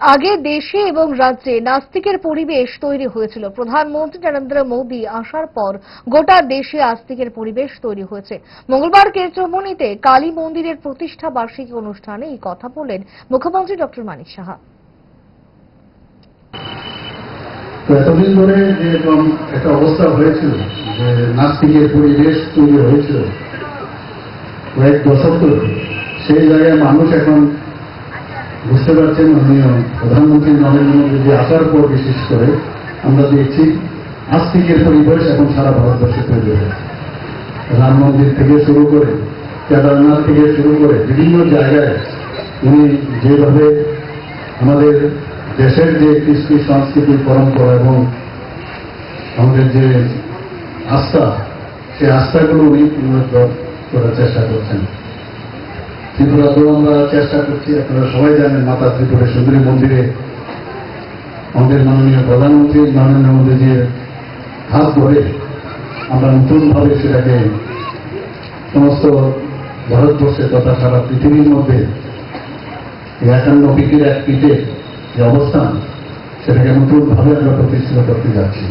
আগে দেশে এবং রাজ্যে নাস্তিকের পরিবেশ তৈরি হয়েছিল। প্রধানমন্ত্রী নরেন্দ্র মোদী আসার পর গোটা দেশে আস্তিকের পরিবেশ তৈরি হয়েছে। মঙ্গলবার কেন্দ্রমণিতে কালী মন্দিরের প্রতিষ্ঠা বার্ষিকী অনুষ্ঠানে এই কথা বলেন মুখ্যমন্ত্রী ডক্টর মানিক সাহা। এতদিন ধরে যে এরকম একটা অবস্থা হয়েছিল, যে নাস্তিকের পরিবেশ তৈরি হয়েছিল, কয়েক দশক ধরে, সেই জায়গায় মানুষ এখন বুঝতে পারছেন মাননীয় প্রধানমন্ত্রী নরেন্দ্র মোদী যে আসার পর বিশেষ করে আমরা দেখছি আস্তিকের পরিবেশ এখন সারা ভারতবর্ষে তৈরি হয়েছে রাম মন্দির থেকে শুরু করে, কেদারনাথ থেকে শুরু করে বিভিন্ন জায়গায় উনি যেভাবে আমাদের দেশের যে কৃষ্টি, সংস্কৃতি, পরম্পরা এবং আমাদের যে আস্থা সেই আস্থাগুলো উনি পুনরুদ্ধার করার চেষ্টা করছেন। ত্রিপুরাতেও আমরা চেষ্টা করছি। আপনারা সবাই জানেন মাতা ত্রিপুরা সুন্দরী মন্দিরে আমাদের মাননীয় প্রধানমন্ত্রী নরেন্দ্র মোদীজির হাত ধরে আমরা নতুনভাবে সেটাকে সমস্ত ভারতবর্ষে তথা সারা পৃথিবীর মধ্যে একান্ন পিঠের এক পিঠে যে অবস্থান, সেটাকে নতুনভাবে আমরা প্রতিষ্ঠিত করতে যাচ্ছি।